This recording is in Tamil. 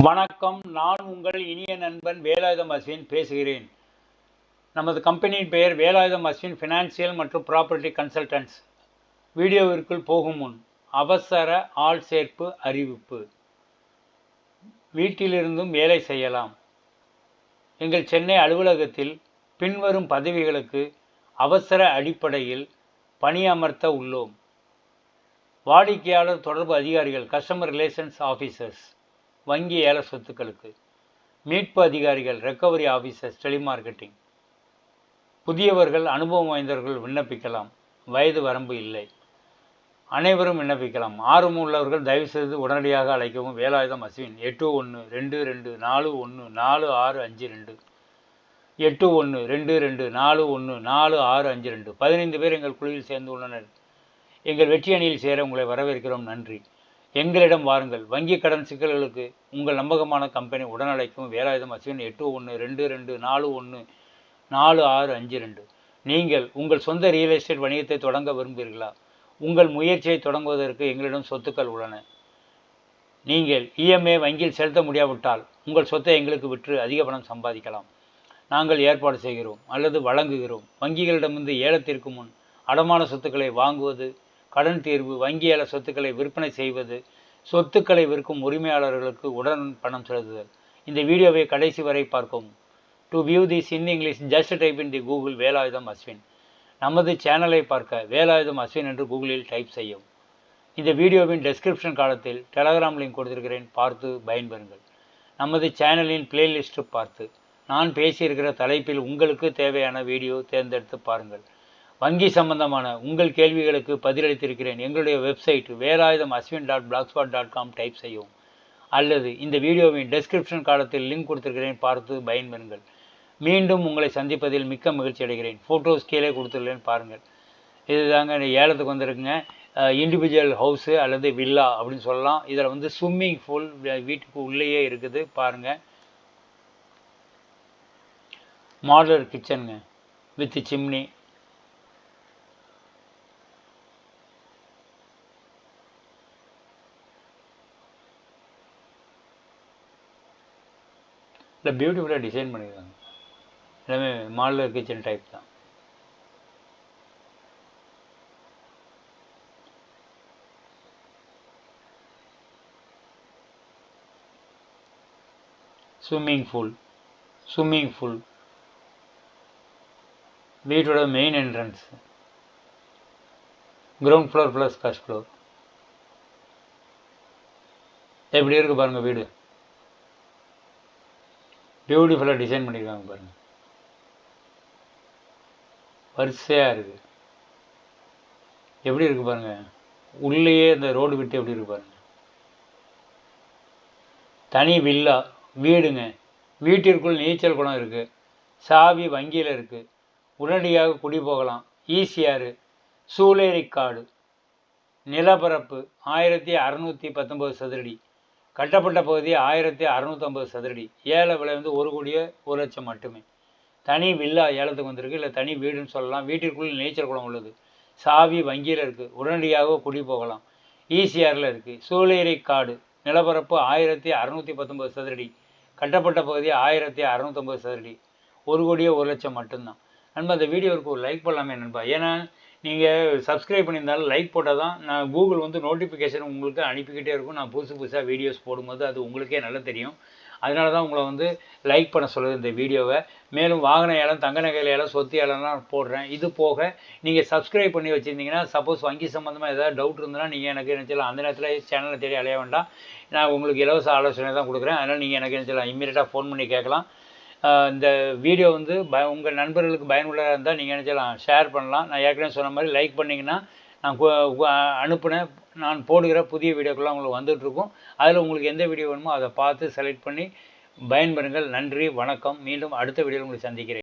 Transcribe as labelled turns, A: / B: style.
A: வணக்கம். நான் உங்கள் இனிய நண்பன் வேலாயுதம் அஸ்வின் பேசுகிறேன். நமது கம்பெனியின் பெயர் வேலாயுதம் அஸ்வின் ஃபினான்சியல் மற்றும் ப்ராப்பர்ட்டி கன்சல்டன்ட்ஸ் வீடியோவிற்குள் போகும் முன் அவசர ஆள் சேர்ப்பு அறிவிப்பு. வீட்டிலிருந்தும் வேலை செய்யலாம். எங்கள் சென்னை அலுவலகத்தில் பின்வரும் பதவிகளுக்கு அவசர அடிப்படையில் பணியமர்த்த உள்ளோம். வாடிக்கையாளர் தொடர்பு அதிகாரிகள் கஸ்டமர் ரிலேஷன்ஸ் ஆஃபீஸர்ஸ் வங்கி ஏல சொத்துக்களுக்கு. மீட்பு அதிகாரிகள் ரெக்கவரி ஆஃபீஸர்ஸ் டெலிமார்க்கெட்டிங் புதியவர்கள் அனுபவம் வாய்ந்தவர்கள் விண்ணப்பிக்கலாம். வயது வரம்பு இல்லை. அனைவரும் விண்ணப்பிக்கலாம். ஆர்வம் உள்ளவர்கள் தயவுசெய்து உடனடியாக அழைக்கவும். வேலாயுதம் அஸ்வின் எட்டு ஒன்று ரெண்டு ரெண்டு நாலு ஒன்று நாலு ஆறு அஞ்சு ரெண்டு. எட்டு ஒன்று ரெண்டு ரெண்டு நாலு ஒன்று நாலு ஆறு அஞ்சு ரெண்டு. பதினைந்து பேர் எங்கள் குழுவில் சேர்ந்து உள்ளனர். எங்கள் வெற்றி அணியில் சேர உங்களை வரவேற்கிறோம். நன்றி. எங்களிடம் வாருங்கள். வங்கி கடன் சிக்கல்களுக்கு உங்கள் நம்பகமான கம்பெனி உடனழைக்கும் வேலாயுதம் அசிவன் எட்டு ஒன்று ரெண்டு ரெண்டு நாலு ஒன்று நாலு ஆறு அஞ்சு ரெண்டு. நீங்கள் உங்கள் சொந்த ரியல் எஸ்டேட் வணிகத்தை தொடங்க விரும்புகிறீர்களா? உங்கள் முயற்சியை தொடங்குவதற்கு எங்களிடம் சொத்துக்கள் உள்ளன. நீங்கள் இஎம்ஐ வங்கியில் செலுத்த முடியாவிட்டால் உங்கள் சொத்தை எங்களுக்கு விற்று அதிக பணம் சம்பாதிக்கலாம். நாங்கள் ஏற்பாடு செய்கிறோம் அல்லது வழங்குகிறோம். வங்கிகளிடமிருந்து ஏலத்திற்கு முன் அடமான சொத்துக்களை வாங்குவது கடன் தீர்வு வங்கி சொத்துக்களை விற்பனை செய்வது சொத்துக்களை விற்கும் உரிமையாளர்களுக்கு உடன் பணம் செலுத்துதல். இந்த வீடியோவை கடைசி வரை பார்க்கவும். To view this in English just type in the Google Velayudham Ashwin. நமது சேனலை பார்க்க வேலாயுதம் அஸ்வின் என்று கூகுளில் டைப் செய்யவும். இந்த வீடியோவின் டெஸ்கிரிப்ஷன் காலத்தில் டெலகிராம் லிங்க் கொடுத்திருக்கிறேன். பார்த்து பயன்பெறுங்கள். நமது சேனலின் பிளேலிஸ்ட்டு பார்த்து. நான் பேசியிருக்கிற தலைப்பில் உங்களுக்கு தேவையான வீடியோ தேர்ந்தெடுத்து பாருங்கள். வங்கி சம்பந்தமான உங்கள் கேள்விகளுக்கு பதிலளித்திருக்கிறேன். எங்களுடைய website Velayudham Ashwin dot blogspot dot com type செய்யவும். அல்லது இந்த வீடியோவின் டெஸ்கிரிப்ஷன் காலத்தில் லிங்க் கொடுத்திருக்கிறேன். பார்த்து பயன்பெறுங்கள். மீண்டும் உங்களை சந்திப்பதில் மிக்க மகிழ்ச்சி அடைகிறேன். ஃபோட்டோஸ் கீழே கொடுத்துருக்கேன் பாருங்கள். இதுதாங்க இந்த ஏலத்துக்கு வந்திருக்குங்க. இண்டிவிஜுவல் ஹவுஸு அல்லது வில்லா அப்படின்னு சொல்லலாம். இதில் வந்து ஸ்விம்மிங் பூல் வீட்டுக்கு உள்ளேயே இருக்குது. பாருங்கள் மாடலர் கிச்சனுங்க வித் சிம்னி இல்லை பியூட்டிஃபுல்லாக டிசைன் பண்ணியிருக்காங்க எல்லாமே மாடலர் கிச்சன் டைப் தான். ஸ்விம்மிங் பூல் ஸ்விம்மிங் பூல் வீட்டோட main entrance ground floor plus first floor எப்படி இருக்குது பாருங்கள் வீடு? பியூட்டிஃபுல்லாக டிசைன் பண்ணியிருக்காங்க பாருங்கள் வரிசையாக இருக்குது எப்படி இருக்குது பாருங்கள் உள்ளேயே அந்த ரோடு விட்டு எப்படி இருக்குது பாருங்கள் தனி வில்லா வீடுங்க. வீட்டிற்குள் நீச்சல் குளம் இருக்குது சாவி வங்கியில் இருக்குது உடனடியாக குடி போகலாம். ஈசிஆர் சூளேரிக்காடு. நிலப்பரப்பு. ஆயிரத்தி அறநூற்றி பத்தொம்பது சதுரடி. கட்டப்பட்ட பகுதி ஆயிரத்தி அறநூற்றம்பது சதுரடி. ஏல விலை வந்து ஒரு கோடியே ஒரு லட்சம் மட்டுமே. தனி வில்லா ஏலத்துக்கு வந்திருக்கு. இல்லை தனி வீடுன்னு சொல்லலாம். வீட்டிற்குள் நீச்சல் குளம் உள்ளது. சாவி வங்கியில் இருக்குது உடனடியாக குடி போகலாம். ஈசிஆரில் இருக்குது சூளேரி காடு. நிலப்பரப்பு ஆயிரத்தி அறநூற்றி பத்தொம்பது சதுரடி. கட்டப்பட்ட பகுதி ஆயிரத்தி அறநூற்றம்பது சதுரடி. ஒரு கோடியே ஒரு லட்சம் மட்டும்தான். நண்பா அந்த வீடியோவுக்கு ஒரு லைக் பண்ணலாமே நண்பா. ஏன்னா நீங்கள் சப்ஸ்கிரைப் பண்ணியிருந்தாலும் லைக் போட்டால் தான் நான் கூகுள் வந்து நோட்டிஃபிகேஷன் உங்களுக்கு அனுப்பிக்கிட்டே இருக்கும். நான் புதுசு புதுசாக வீடியோஸ் போடும்போது அது உங்களுக்கே நல்லா தெரியும். அதனால தான் உங்களை வந்து லைக் பண்ண சொல்லுது இந்த வீடியோவை. மேலும் வாகன ஏலம் தங்க நகை ஏலம் சொத்து ஏலம்லாம் போடுறேன். இது போக நீங்கள் சப்ஸ்கிரைப் பண்ணி வச்சுருந்தீங்கன்னா சப்போஸ் வங்கி சம்மந்தமாக ஏதாவது டவுட் இருந்ததுன்னா நீங்கள் எனக்கு நினச்சலாம் அந்த நேரத்தில் சேனலை தேடி அலைய வேண்டாம். நான் உங்களுக்கு இலவச ஆலோசனை தான் கொடுக்குறேன். அதனால் நீங்கள் எனக்கு நினச்சலாம் இம்மீடியட்டாக ஃபோன் பண்ணி கேட்கலாம். இந்த வீடியோ வந்து ப உங்கள் நண்பர்களுக்கு பயனுள்ளதாக இருந்தால் நீங்கள் என்ன செய்யலாம் ஷேர் பண்ணலாம். நான் ஏற்கனவே சொன்ன மாதிரி லைக் பண்ணிங்கன்னா நான் அனுப்புனேன். நான் போடுகிற புதிய வீடியோக்கெல்லாம் உங்களுக்கு வந்துகிட்ருக்கும் அதில் உங்களுக்கு எந்த வீடியோ வேணுமோ அதை பார்த்து செலக்ட் பண்ணி பயன்பெறுங்கள். நன்றி வணக்கம். மீண்டும் அடுத்த வீடியோவில் உங்களை சந்திக்கிறேன்.